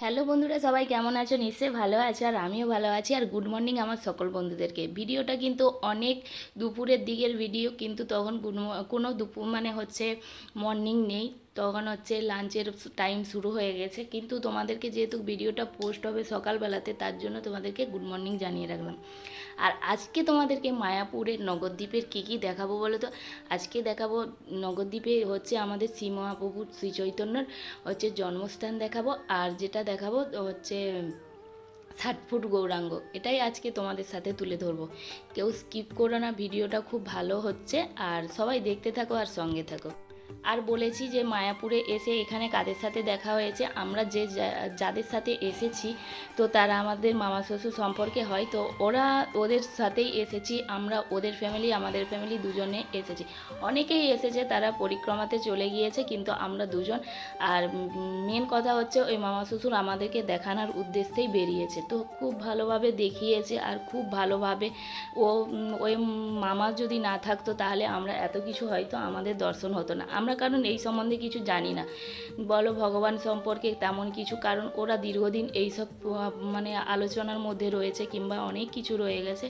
Hello বন্ধুরা, সবাই কেমন আছো? নিশ্চয়ই ভালো আছো আর আমিও ভালো আছি। আর গুড মর্নিং আমার সকল বন্ধুদেরকে। ভিডিওটা কিন্তু অনেক দুপুরের দিকের ভিডিও কিন্তু তখন কোনো দুপুর মানে হচ্ছে মর্নিং নেই। তখন হচ্ছে লাঞ্চের টাইম শুরু হয়ে গেছে। কিন্তু তোমাদেরকে যেহেতু ভিডিওটা পোস্ট হবে সকালবেলাতে, তার জন্য তোমাদেরকে গুড মর্নিং জানিয়ে রাখলাম। আর আজকে তোমাদেরকে মায়াপুরের নগরদ্বীপের কী কী দেখাবো বলো তো? আজকে দেখাবো নগরদ্বীপে হচ্ছে আমাদের শ্রী মহাপ্রভুর শ্রী চৈতন্যর হচ্ছে জন্মস্থান দেখাবো আর যেটা দেখাবো হচ্ছে ষাট ফুট গৌরাঙ্গ। এটাই আজকে তোমাদের সাথে তুলে ধরবো। কেউ স্কিপ করো না, ভিডিওটা খুব ভালো হচ্ছে। আর সবাই দেখতে থাকো আর সঙ্গে থাকো। আর বলেছি যে মায়াপুরে এসে এখানে কাদের সাথে দেখা হয়েছে, আমরা যে যাদের সাথে এসেছি, তো তারা আমাদের মামা শ্বশুর সম্পর্কে হয়, তো ওরা ওদের সাথেই এসেছি, আমরা ওদের ফ্যামিলি আমাদের ফ্যামিলি দুজনে এসেছি। অনেকেই এসেছে, তারা পরিক্রমাতে চলে গিয়েছে, কিন্তু আমরা দুজন। আর মেন কথা হচ্ছে, ওই মামা শ্বশুর আমাদেরকে দেখানোর উদ্দেশ্যেই বেরিয়েছে। তো খুব ভালোভাবে দেখিয়েছে, আর খুব ভালোভাবে ও, ওই মামা যদি না থাকতো, তাহলে আমরা এত কিছু হয়তো আমাদের দর্শন হতো না। আমরা কারণ এই সম্বন্ধে কিছু জানি না। বলো ভগবান সম্পর্কে তেমন কিছু, কারণ ওরা দীর্ঘদিন এইসব মানে আলোচনার মধ্যে রয়েছে কিংবা অনেক কিছু রয়ে গেছে,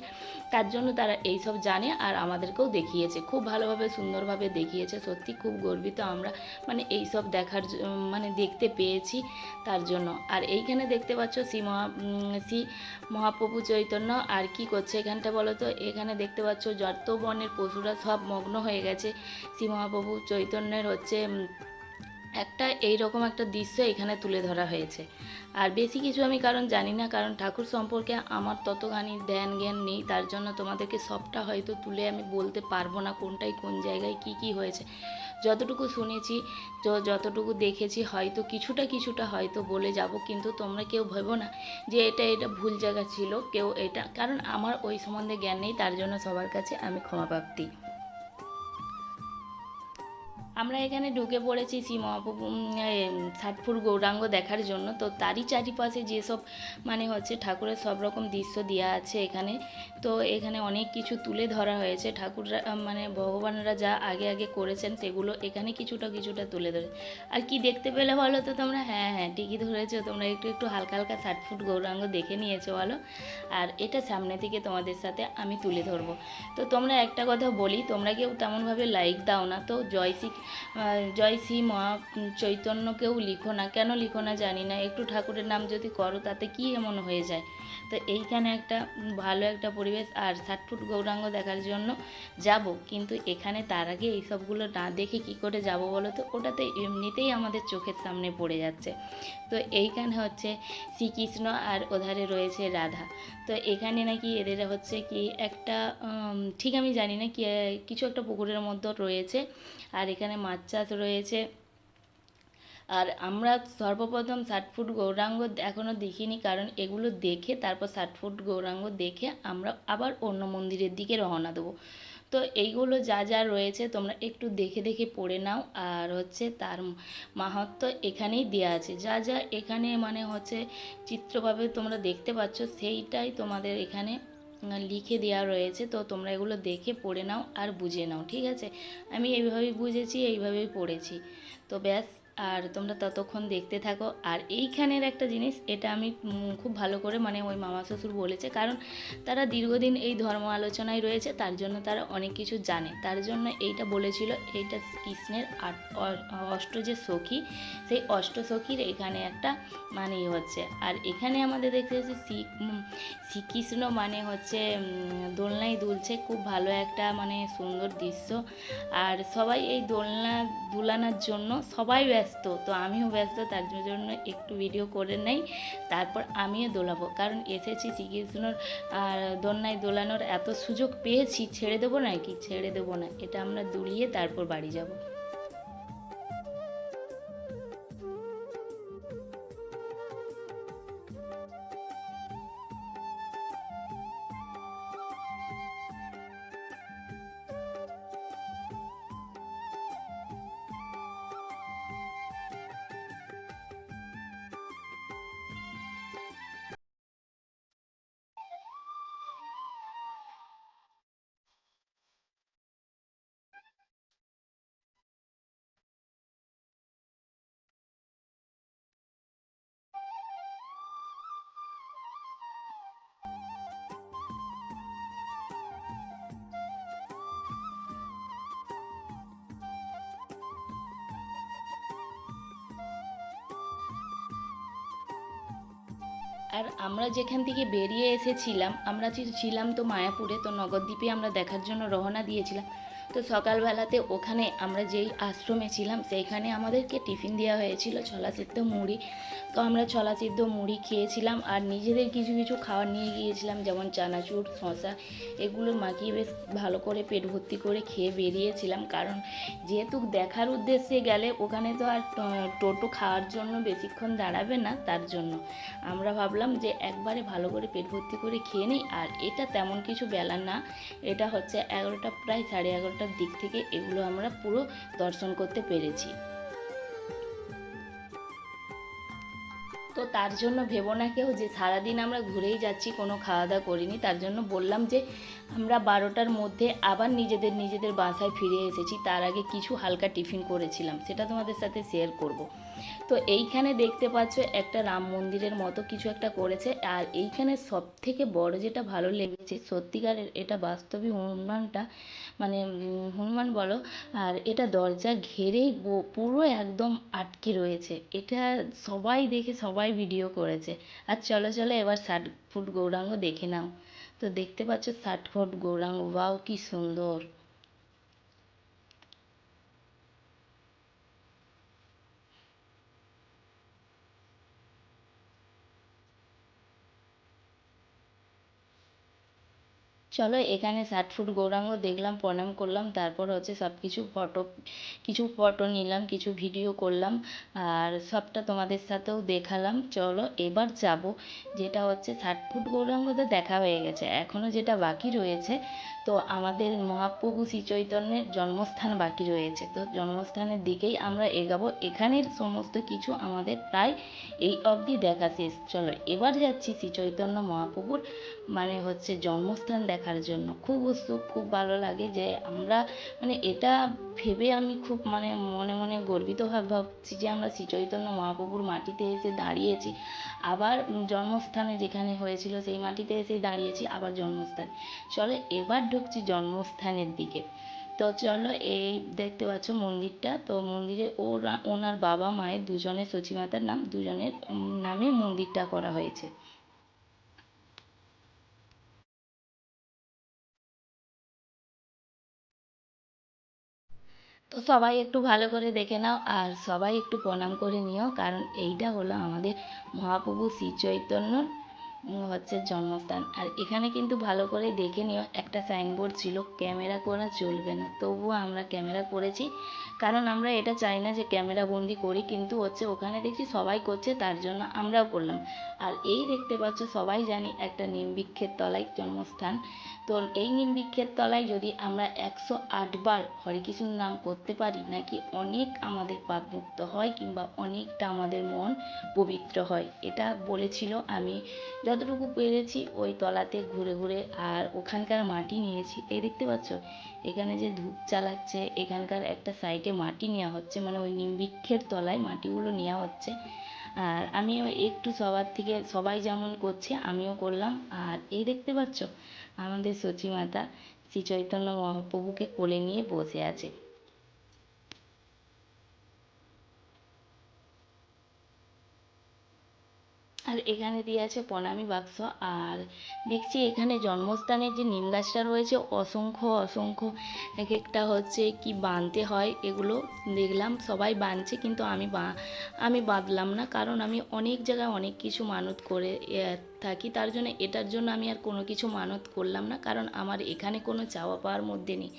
তার জন্য তারা এইসব জানে আর আমাদেরকেও দেখিয়েছে। খুব ভালোভাবে, সুন্দরভাবে দেখিয়েছে। সত্যি খুব গর্বিত আমরা মানে এইসব দেখার মানে দেখতে পেয়েছি তার জন্য। আর এইখানে দেখতে পাচ্ছ শ্রী মহা শ্রী মহাপ্রভু চৈতন্য আর কি করছে এখানটা বলো তো? এখানে দেখতে পাচ্ছ যত বর্ণের পশুরা সব মগ্ন হয়ে গেছে। শ্রী মহাপ্রভু চৈতন্যের হচ্ছে একটা এই রকম একটা দৃশ্য এখানে তুলে ধরা হয়েছে। আর বেশি কিছু আমি কারণ জানি না, কারণ ঠাকুর সম্পর্কে আমার ততখানি ধ্যান জ্ঞান নেই, তার জন্য তোমাদেরকে সবটা হয়তো তুলে আমি বলতে পারব না কোনটাই কোন জায়গায় কি কি হয়েছে। যতটুকু শুনেছি তো যতটুকু দেখেছি, হয়তো কিছুটা কিছুটা হয়তো বলে যাব, কিন্তু তোমরা কেউ ভেবো না যে এটা এটা ভুল জায়গা ছিল, কেউ এটা, কারণ আমার ওই সম্বন্ধে জ্ঞান নেই, তার জন্য সবার কাছে আমি ক্ষমা প্রাপ্তি। আমরা এখানে ঢুকে পড়েছি শ্রী মহাপ্রভু ষাটফুট গৌরাঙ্গ দেখার জন্য। তো তারই চারিপাশে যেসব মানে হচ্ছে ঠাকুরের সব রকম দৃশ্য দেওয়া আছে এখানে। তো এখানে অনেক কিছু তুলে ধরা হয়েছে। ঠাকুররা মানে ভগবানরা যা আগে আগে করেছেন সেগুলো এখানে কিছুটা কিছুটা তুলে ধরে। আর কি দেখতে পেলে বলো তো তোমরা? হ্যাঁ হ্যাঁ ঠিকই ধরেছো। তোমরা একটু একটু হালকা হালকা ষাট ফুট গৌরাঙ্গ দেখে নিয়েছো বলো। আর এটা সামনে থেকে তোমাদের সাথে আমি তুলে ধরবো। তো তোমরা একটা কথা বলি, তোমরা কেউ তেমনভাবে লাইক দাও না। তো জয় জয়শ্রী জয় শ্রী মহা চৈতন্যকেও লিখো না। কেন লিখো না জানি না। একটু ঠাকুরের নাম যদি করো, তাতে কি এমন হয়ে যায়? তো এইখানে একটা ভালো একটা পরিবেশ। আর ষাট ফুট গৌরাঙ্গ দেখার জন্য যাব। কিন্তু এখানে তার আগে এইসবগুলো না দেখে কি করে যাব বলো তো? ওটাতে এমনিতেই আমাদের চোখের সামনে পড়ে যাচ্ছে। তো এইখানে হচ্ছে শ্রীকৃষ্ণ আর ওধারে রয়েছে রাধা। তো এখানে নাকি এদের হচ্ছে কি একটা ঠিক আমি জানি না কি, কিছু একটা পুকুরের মধ্যে রয়েছে। আর এখানে মাছ চাষ রয়েছে। আর আমরা সর্বপ্রথম ষাট ফুট গৌরাঙ্গ এখনও দেখিনি, কারণ এগুলো দেখে, তারপর ষাট ফুট গৌরাঙ্গ দেখে আমরা আবার অন্য মন্দিরের দিকে রওনা দেবো। তো এইগুলো যা যা রয়েছে তোমরা একটু দেখে দেখে পড়ে নাও। আর হচ্ছে তার মাহাত্ম এখানেই দেওয়া আছে। যা যা এখানে মানে হচ্ছে চিত্রভাবে তোমরা দেখতে পাচ্ছ, সেইটাই তোমাদের এখানে লিখে দেওয়া রয়েছে, তো তোমরা এগুলো দেখে পড়ে নাও আর বুঝে নাও, ঠিক আছে? আমি এইভাবেই বুঝেছি, এইভাবেই পড়েছি। তো ব্যাস। আর তোমরা ততক্ষণ দেখতে থাকো। আর এইখানের একটা জিনিস, এটা আমি খুব ভালো করে মানে ওই মামা শ্বশুর বলেছে, কারণ তারা দীর্ঘদিন এই ধর্ম আলোচনায় রয়েছে, তার জন্য তারা অনেক কিছু জানে। তার জন্য এইটা বলেছিল, এইটা কৃষ্ণের অষ্ট যে সখী, সেই অষ্ট সখীর এখানে একটা মানে হচ্ছে। আর এখানে আমাদের দেখতে হচ্ছে শ্রীকৃষ্ণ মানে হচ্ছে দোলনায় দুলছে, খুব ভালো একটা মানে সুন্দর দৃশ্য। আর সবাই এই দোলনা দুলানোর জন্য সবাই ব্যস্ত। ব্যস্ত, তো আমিও ব্যস্ত, তার জন্য একটু ভিডিও করে নেই। তারপর আমিও দোলাবো, কারণ এসেছি শ্রীকৃষ্ণর দোলনায় দোলানোর এত সুযোগ পেয়েছি, ছেড়ে দেবো না কি? ছেড়ে দেবো না, এটা আমরা দুলিয়ে তারপর বাড়ি যাব। আর আমরা যেখান থেকে বেরিয়ে এসেছিলাম, আমরা ছিলাম তো মায়াপুরে, তো নগরদ্বীপে আমরা দেখার জন্য রওনা দিয়েছিলাম। তো সকালবেলাতে ওখানে আমরা যেই আশ্রমে ছিলাম, সেইখানে আমাদেরকে টিফিন দেওয়া হয়েছিল ছোলা সিদ্ধ মুড়ি। তো আমরা ছোলা সিদ্ধ মুড়ি খেয়েছিলাম আর নিজেদের কিছু কিছু খাবার নিয়ে গিয়েছিলাম, যেমন চানাচুর শশা এগুলো মাখিয়ে বেশ ভালো করে পেট ভর্তি করে খেয়ে বেরিয়েছিলাম। কারণ যেহেতু দেখার উদ্দেশ্যে গেলে ওখানে তো আর টোটো খাওয়ার জন্য বেশিক্ষণ দাঁড়াবে না তার জন্য। আমরা ভাবলাম যে একবারে ভালো করে পেট ভর্তি করে খেয়ে নিই, আর এটা তেমন কিছু বেলা না। এটা হচ্ছে এগারোটা, প্রায় সাড়ে এগারোটার দিক থেকে এগুলো আমরা পুরো দর্শন করতে পেরেছি। তো তার জন্য ভেবো না কেউ যে সারাদিন আমরা ঘুরেই যাচ্ছি, কোনো খাওয়া দাওয়া করিনি। তার জন্য বললাম যে আমরা বারোটার মধ্যে আবার নিজেদের নিজেদের বাসায় ফিরে এসেছি। তার আগে কিছু হালকা টিফিন করেছিলাম, সেটা তোমাদের সাথে শেয়ার করব। তো এইখানে দেখতে পাচ্ছ একটা রাম মন্দিরের মতো কিছু একটা করেছে, আর এইখানে সব থেকে বড় যেটা ভালো লেগেছে, সত্যিকারের এটা বাস্তবিক হনুমানটা মানে হনুমান বলো, আর এটা দরজা ঘেরেই পুরো একদম আটকে রয়েছে। এটা সবাই দেখে সবাই ভিডিও করেছে। আর চলো চলো এবার ষাট ফুট গৌরাঙ্গ দেখে নাও। তো দেখতে পাচ্ছ ষাট ফুট গৌরাঙ্গ, ওয়াও কি সুন্দর। চলো এখানে ষাট ফুট গৌরাঙ্গ দেখলাম, প্রণাম করলাম, তারপর হচ্ছে সব কিছু ফটো কিছু ফটো নিলাম, কিছু ভিডিও করলাম, আর সবটা তোমাদের সাথেও দেখালাম। চলো এবার যাব, যেটা হচ্ছে ষাট ফুট গৌরাঙ্গ তো দেখা হয়ে গেছে এখনও যেটা বাকি রয়েছে তো আমাদের মহাপ্রভু শ্রী চৈতন্যের জন্মস্থান বাকি রয়েছে। তো জন্মস্থানের দিকেই আমরা এগাবো। এখানের সমস্ত কিছু আমাদের প্রায় এই অবধি দেখা শেষ। চলো, এবার যাচ্ছি শ্রী চৈতন্য মহাপ্রভুর মানে হচ্ছে জন্মস্থান দেখার জন্য। খুব উৎসুক খুব ভালো লাগে যে আমরা মানে এটা ভেবে আমি খুব মানে মনে মনে গর্বিত ভাব ভাবছি যে আমরা শ্রী চৈতন্য মহাপ্রভুর মাটিতে এসে দাঁড়িয়েছি। আবার জন্মস্থানে যেখানে হয়েছিল সেই মাটিতে এসে দাঁড়িয়েছি, আবার জন্মস্থান। চলো, এবার ঢুকছি জন্মস্থানের দিকে। তো চলো এই দেখতে পাচ্ছ মন্দিরটা। তো মন্দিরে ওরা, ওনার বাবা, মায়ের দুজনের সচিমাতার নাম, দুজনের নামে মন্দিরটা করা হয়েছে। তো সবাই একটু ভালো করে দেখে নাও আর সবাই একটু প্রণাম করে নিও, কারণ এইটা হলো আমাদের মহাপ্রভু শ্রী চৈতন্যর হচ্ছে জন্মস্থান। আর এখানে কিন্তু ভালো করে দেখে নিও, একটা সাইনবোর্ড ছিল, ক্যামেরা করা চলবে না। তবুও আমরা ক্যামেরা করেছি। কারণ আমরা এটা চাই না যে ক্যামেরা বন্দি করি, কিন্তু হচ্ছে ওখানে দেখছি সবাই করছে, তার জন্য আমরাও করলাম। আর এই দেখতে পাচ্ছ, সবাই জানি একটা নিমবৃক্ষের তলায় জন্মস্থান। তো এই নিমবৃক্ষের তলায় যদি আমরা একশো আটবার হরে কৃষ্ণ নাম করতে পারি, নাকি অনেক আমাদের পাপ মুক্ত হয় কিংবা অনেকটা আমাদের মন পবিত্র হয়? এটা বলেছিল আমি যতটুকু পেরেছি ওই তলাতে ঘুরে ঘুরে আর ওখানকার মাটি নিয়েছি। এই দেখতে পাচ্ছ? এখানে যে ধূপ চালাচ্ছে, এখানকার একটা সাইডে মাটি নেওয়া হচ্ছে মানে ওই নিমবৃক্ষের তলায় মাটিগুলো নেওয়া হচ্ছে। আর আমিও একটু সবার থেকে, সবাই যেমন করছে, আমিও করলাম। আর এই দেখতে পাচ্ছ? আমাদের সচিমাতা শ্রী চৈতন্য মহাপ্রভুকে কোলে নিয়ে বসে আছে। আর এখানে দিয়ে আছে প্রণামী বাক্স। আর দেখছি এখানে জন্মস্থানের যে নিম গাছটা রয়েছে, অসংখ্য অসংখ্য, এক একটা হচ্ছে কি বাঁধতে হয়, এগুলো দেখলাম, সবাই বাঁধছে কিন্তু আমি বা, আমি বাঁধলাম না, কারণ আমি অনেক জায়গায় অনেক কিছু মানত করে থাকি, তার জন্য এটার জন্য আমি আর কোনো কিছু মানত করলাম না, কারণ আমার এখানে কোনো চাওয়া পাওয়ার মধ্যে নেই।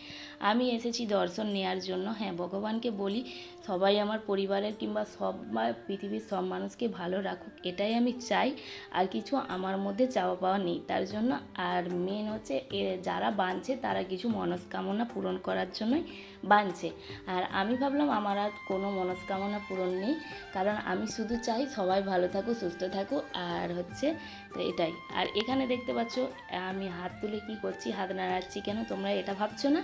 আমি এসেছি দর্শন নেওয়ার জন্য। হ্যাঁ ভগবানকে বলি, সবাই আমার পরিবারের কিংবা সবাই পৃথিবীর সব মানুষকে ভালো রাখুক, এটাই আমি চাই। আর কিছু আমার মধ্যে চাওয়া পাওয়া নেই, তার জন্য। আর মেন হচ্ছে যারা বাঁধছে, তারা কিছু মনস্কামনা পূরণ করার জন্যই বাঁধছে। আর আমি ভাবলাম, আমার আর কোনো মনস্কামনা পূরণ নেই, কারণ আমি শুধু চাই সবাই ভালো থাকুক, সুস্থ থাকুক। আর হচ্ছে তো এটাই। আর এখানে দেখতে পাচ্ছ, আমি হাত তুলে কি করছি, হাত নাড়াচ্ছি কেন তোমরা এটা ভাবছ না?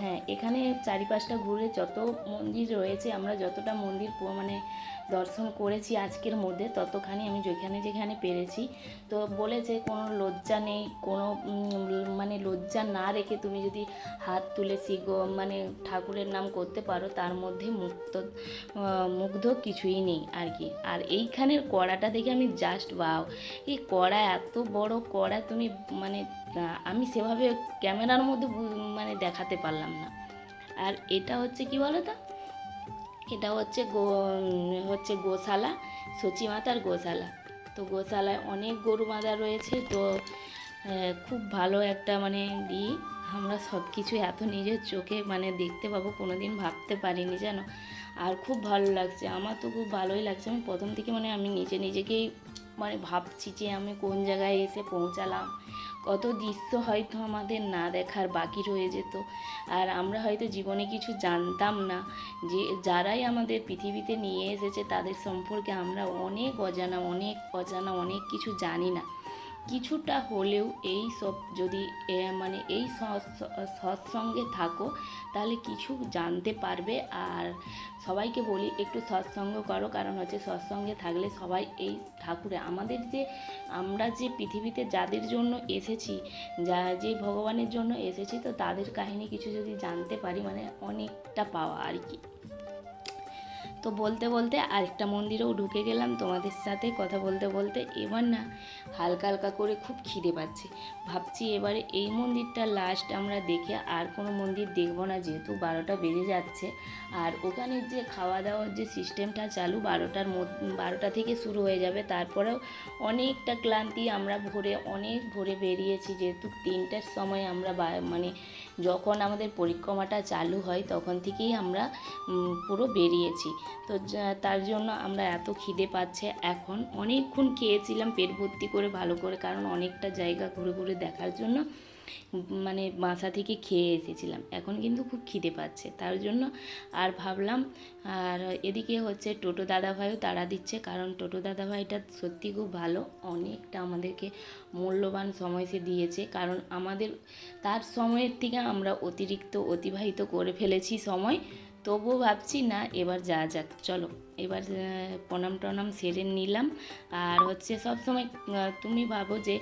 হ্যাঁ এখানে চারিপাশটা ঘুরে যত মন্দির রয়েছে, আমরা যতটা মন্দির মানে দর্শন করেছি আজকের মধ্যে, ততখানি আমি যেখানে যেখানে পেরেছি। তো বলেছে কোনো লজ্জা নেই, কোনো মানে লজ্জা না রেখে তুমি যদি হাত তুলে শিখ মানে ঠাকুরের নাম করতে পারো, তার মধ্যে মুক্ত মুগ্ধ কিছুই নেই আর কি। আর এইখানের কড়াটা দেখে আমি জাস্ট বাও এই কড়া এত বড় কড়া তুমি মানে আমি সেভাবে ক্যামেরার মধ্যে মানে দেখাতে পারলাম না। আর এটা হচ্ছে কি বলো তো এটা হচ্ছে গো, হচ্ছে গোশালা, সচি মাতার গোশালা। তো গোশালায় অনেক গরু বাঁধা রয়েছে, তো খুব ভালো একটা মানে দিই আমরা সব কিছু এত নিজের চোখে মানে দেখতে পাবো কোনো দিন ভাবতে পারিনি জানো। আর খুব ভালো লাগছে, আমার তো খুব ভালোই লাগছে। আমি প্রথম থেকে মানে আমি নিজে নিজেকেই মানে ভাবছি যে আমি কোন জায়গায় এসে পৌঁছালাম কত দৃশ্য হয়তো আমাদের না দেখার বাকি রয়ে যেত। আর আমরা হয়তো জীবনে কিছু জানতাম না যে যারাই আমাদের পৃথিবীতে নিয়ে এসেছে তাদের সম্পর্কে আমরা অনেক অজানা অনেক অজানা, অনেক কিছু জানি না। কিছুটা হলেও এই সব যদি মানে এই সৎ- সৎসঙ্গে থাকো, তাহলে কিছু জানতে পারবে। আর সবাইকে বলি, একটু সৎসঙ্গ করো। কারণ হচ্ছে সৎসঙ্গে থাকলে সবাই এই ঠাকুরে, আমাদের যে, আমরা যে পৃথিবীতে যাদের জন্য এসেছি, যা, যে ভগবানের জন্য এসেছি, তো তাদের কাহিনী কিছু যদি জানতে পারি মানে অনেকটা পাওয়া আর কি। তো বলতে বলতে আরেকটা মন্দিরেও ঢুকে গেলাম তোমাদের সাথে কথা বলতে বলতে। এবার না হালকা হালকা করে খুব খিদে পাচ্ছে। ভাবছি এবারে এই মন্দিরটা লাস্ট আমরা দেখে আর কোনো মন্দির দেখব না যেহেতু বারোটা বেজে যাচ্ছে। আর ওখানে যে খাওয়া দাওয়ার যে সিস্টেমটা চালু বারোটার বারোটা থেকে শুরু হয়ে যাবে। তারপরেও অনেকটা ক্লান্তি আমরা ভোরে, অনেক ভোরে বেরিয়েছি। যেহেতু তিনটার সময় আমরা মানে যখন আমাদের পরিক্রমাটা চালু হয়, তখন থেকেই আমরা পুরো বেরিয়েছি। তো তার জন্য আমরা এত খিদে পাচ্ছে। এখন অনেকক্ষণ খেয়েছিলাম, পেট ভর্তি করে ভালো করে, কারণ অনেকটা জায়গা ঘুরে ঘুরে দেখার জন্য। মানে বাসা থেকে খেয়ে এসেছিলাম। এখন কিন্তু খুব খিদে পাচ্ছে। তার জন্য আর ভাবলাম, আর এদিকে হচ্ছে টোটো দাদাভাইও তাড়া দিচ্ছে, কারণ টোটো দাদাভাইটা সত্যি খুব ভালো। অনেকটা আমাদেরকে মূল্যবান সময় সে দিয়েছে। কারণ আমাদের, তার সময়ের থেকে আমরা অতিরিক্ত অতিবাহিত করে ফেলেছি সময়। তবুও ভাবছি, না, এবার যা যাক। চলো, এবার প্রণাম টনাম সেরে নিলাম। আর হচ্ছে সব সময় তুমি ভাবো যে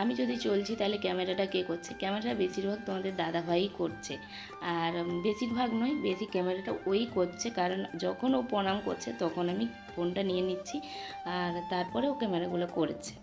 আমি যদি চলছি তাহলে ক্যামেরাটা কে করছে? ক্যামেরাটা বেশিরভাগ তোমাদের দাদাভাই করছে। আর বেশিরভাগ নয়, বেশি ক্যামেরাটা ওই করছে। কারণ যখন ও প্রণাম করছে, তখন আমি ফোনটা নিয়ে নিচ্ছি। আর তারপরে ও ক্যামেরাগুলো করেছে।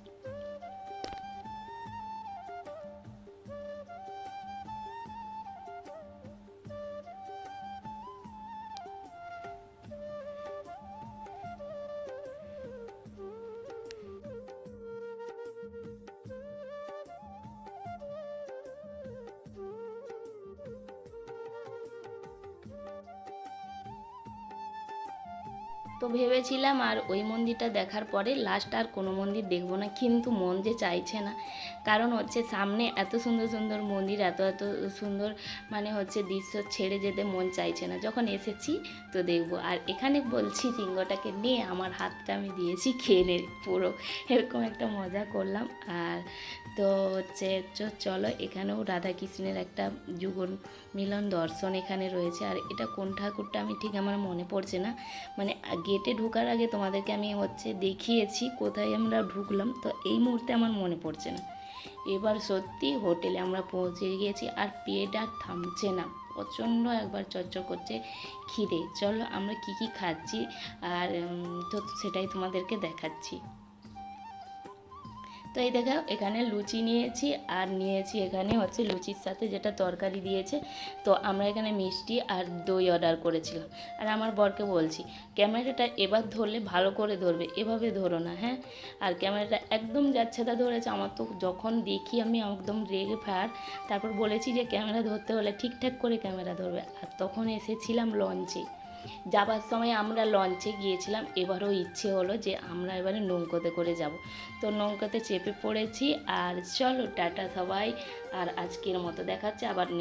তো ভেবেছিলাম আর ওই মন্দিরটা দেখার পরে লাস্ট আর কোনো মন্দির দেখব না, কিন্তু মন যে চাইছে না। কারণ হচ্ছে সামনে এত সুন্দর সুন্দর মন্দির, এত এত সুন্দর মানে হচ্ছে দৃশ্য ছেড়ে যেতে মন চাইছে না। যখন এসেছি তো দেখব। আর এখানে বলছি সিংহটাকে নিয়ে আমার হাতটা আমি দিয়েছি, খেয়ে নে, পুরো এরকম একটা মজা করলাম। আর তো হচ্ছে চলো এখানেও রাধা কৃষ্ণের একটা যুগল মিলন দর্শন এখানে রয়েছে। আর এটা কোন ঠাকুরটা আমি ঠিক আমার মনে পড়ছে না। মানে গেটে ঢোকার আগে তোমাদেরকে আমি হচ্ছে দেখিয়েছি, কোথায় আমরা ঢুকলাম, তো এই মুহূর্তে আমার মনে পড়ছে না। এবার সত্যি হোটেলে আমরা পৌঁছে গিয়েছি, আর পেট আর থামছে না। প্রচণ্ড একবার চচ্চর করছে খিদে। চলো আমরা কি কি খাচ্ছি, আর তো সেটাই তোমাদেরকে দেখাচ্ছি। তো এই দেখো, এখানে লুচি নিয়েছি আর নিয়েছি এখানে হচ্ছে লুচির সাথে যেটা তরকারি দিয়েছে। তো আমরা এখানে মিষ্টি আর দই অর্ডার করেছিলাম। আর আমার বরকে বলছি, ক্যামেরাটা এবার ধরলে ভালো করে ধরবে, এভাবে ধরো না হ্যাঁ? আর ক্যামেরাটা একদম যাচ্ছে তা ধরেছে, আমার তো যখন দেখি আমি একদম রেগে ফার তারপর বলেছি যে, ক্যামেরা ধরতে হলে ঠিকঠাক করে ক্যামেরা ধরবে। আর তখন এসেছিলাম লঞ্চে যাবার সময় আমরা লঞ্চে গিয়েছিলাম, এবারও ইচ্ছে হলো যে আমরা এবারে নৌকোতে করে যাব। তো নৌকাতে চেপে পড়েছি, আর চলো টাটা সবাই, আর আজকের মতো দেখাচ্ছে, আবার